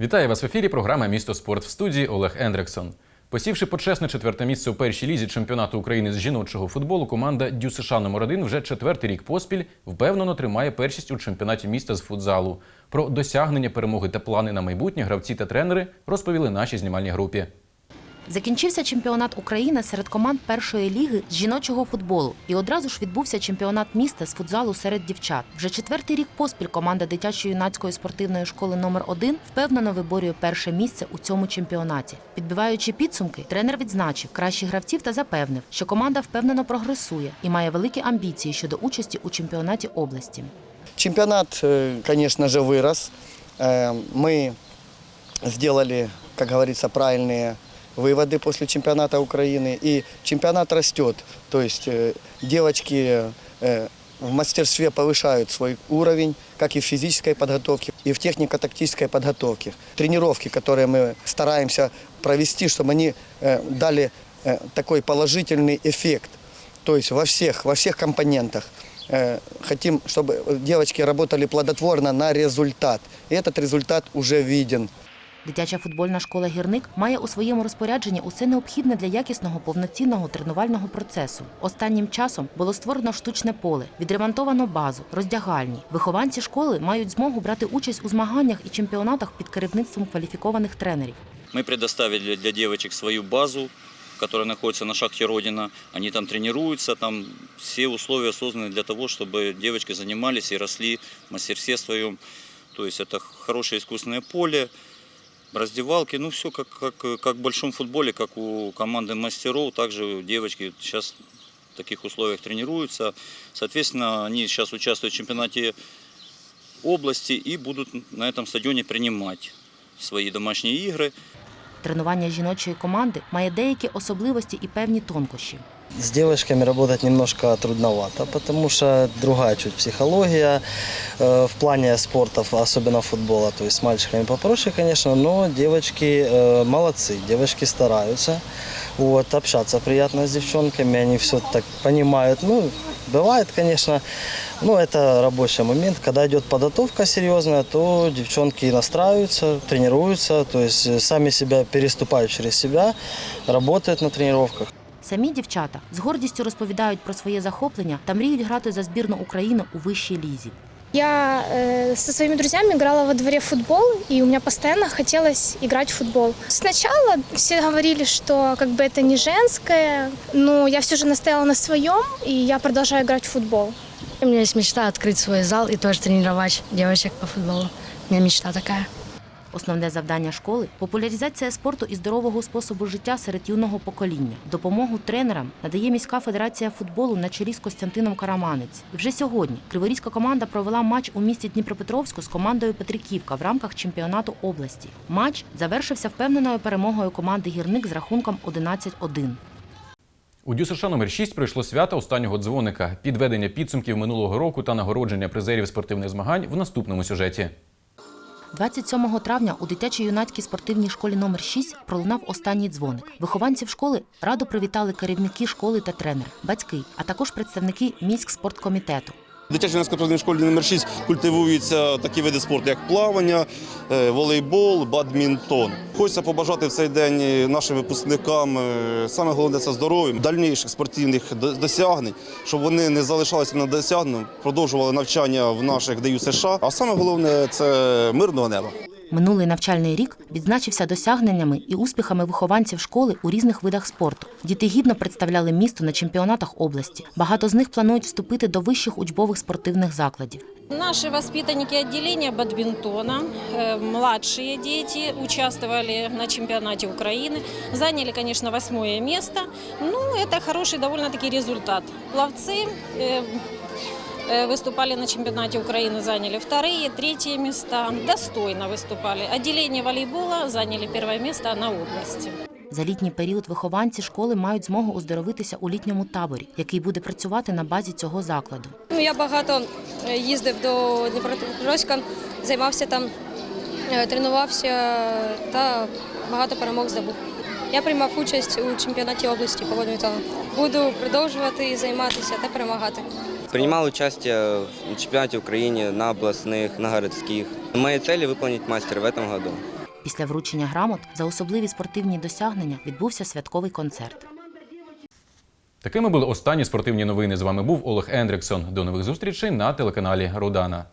Вітаю вас в ефірі. Програма Місто спорт в студії Олег Ендрексон. Посівши почесне четверте місце у першій лізі чемпіонату України з жіночого футболу, команда Дю США номер 1 вже четвертий рік поспіль впевнено тримає першість у чемпіонаті міста з футзалу. Про досягнення перемоги та плани на майбутнє гравці та тренери розповіли нашій знімальній групі. Закінчився чемпіонат України серед команд першої ліги з жіночого футболу, і одразу ж відбувся чемпіонат міста з футзалу серед дівчат. Вже четвертий рік поспіль команда дитячо-юнацької спортивної школи номер 1 впевнено виборює перше місце у цьому чемпіонаті. Підбиваючи підсумки, тренер відзначив кращих гравців та запевнив, що команда впевнено прогресує і має великі амбіції щодо участі у чемпіонаті області. Чемпионат, э, конечно же, вырос. Э, Мы сделали, как говорится, правильные выводы после чемпионата Украины. И чемпионат растет. То есть э, девочки э, в мастерстве повышают свой уровень, как и в физической подготовке, и в технико-тактической подготовке. Тренировки, которые мы стараемся провести, чтобы они э, дали э, такой положительный эффект. То есть во всех, во всех компонентах. Э, Хотим, чтобы девочки работали плодотворно на результат. И этот результат уже виден. Дитяча футбольна школа Гірник має у своєму розпорядженні усе необхідне для якісного повноцінного тренувального процесу. Останнім часом було створено штучне поле, відремонтовано базу, роздягальні. Вихованці школи мають змогу брати участь у змаганнях і чемпіонатах під керівництвом кваліфікованих тренерів. Мы предоставили для девочек свою базу, которая находится на шахте Родина. Они там тренируются, там все условия созданы для того, чтобы девочки занимались и росли в мастерстве своем. То есть это хорошее искусственное поле, раздевалки, ну все как, как, как в большом футболе, как у команды мастеров, также девочки сейчас в таких условиях тренируются. Соответственно, они сейчас участвуют в чемпионате области и будут на этом стадионе принимать свои домашние игры. Тренування жіночої команди має деякі особливості і певні тонкощі. С девочками работать немножко трудновато, потому что другая чуть психология э, в плане спортов, особенно футбола. То есть с мальчиками попроще, конечно, но девочки э, молодцы, девочки стараются. Вот, общаться приятно с девчонками, они все так понимают. Ну, бывает, конечно, но это рабочий момент. Когда идет подготовка серьезная, то девчонки настраиваются, тренируются, то есть сами себя переступают через себя, работают на тренировках. Самі дівчата з гордістю розповідають про своє захоплення та мріють грати за збірну України у вищій лізі. Я э, со своими друзьями играла во дворе в футбол, и у меня постоянно хотелось играть в футбол. Сначала все говорили, что как бы это не женское, но я все же настояла на своем, и я продолжаю играть в футбол. У меня есть мечта открыть свой зал и тоже тренировать девочек по футболу. У меня мечта такая. Основне завдання школи популяризація спорту і здорового способу життя серед юного покоління. Допомогу тренерам надає міська федерація футболу на чолі з Костянтином Караманець. Вже сьогодні криворізька команда провела матч у місті Дніпропетровську з командою Петриківка в рамках чемпіонату області. Матч завершився впевненою перемогою команди гірник з рахунком 11-1. У Дю США номер 6 пройшло свято останнього дзвоника, підведення підсумків минулого року та нагородження призерів спортивних змагань в наступному сюжеті. 27 травня у дитячо-юнацькій спортивній школі номер 6 пролунав останній дзвоник. Вихованців школи радо привітали керівники школи та тренери, батьки, а також представники міськспорткомітету. Дитячій спортивній школі номер 6 культивуються такі види спорту, як плавання, е, волейбол, бадмінтон. Хочеться побажати в цей день нашим випускникам е, саме головне це здоров'я, дальніших спортивних досягнень, щоб вони не залишалися на досягненням, продовжували навчання в наших ДЮ США. А саме головне це мирного неба. Минулий навчальний рік відзначився досягненнями і успіхами вихованців школи у різних видах спорту. Діти гідно представляли місто на чемпіонатах області. Багато з них планують вступити до вищих учбових спортивних закладів. Наши воспитанники отделения бадминтона, э, младшие дети, участвовали на чемпионате Украины. Заняли, конечно, восьмое место. Ну, это хороший довольно-таки результат. Пловцы э, э, выступали на чемпионате Украины, заняли вторые, третьи места. Достойно выступали. Отделение волейбола заняли первое место на области. За літній період вихованці школи мають змогу оздоровитися у літньому таборі, який буде працювати на базі цього закладу. Ну, я багато е, їздив до Дніпропетровська, займався там, е, тренувався та багато перемог здобув. Я приймав участь у чемпіонаті області по бадмінтону. Буду продовжувати займатися та перемагати. Принимал участие в чемпионате Украины на областных, на городских. Мои цели выполнить мастер в этом году. Після вручення грамот за особливі спортивні досягнення відбувся святковий концерт. Такими були останні спортивні новини. З вами був Олег Ендриксон. До нових зустрічей на телеканалі Рудана.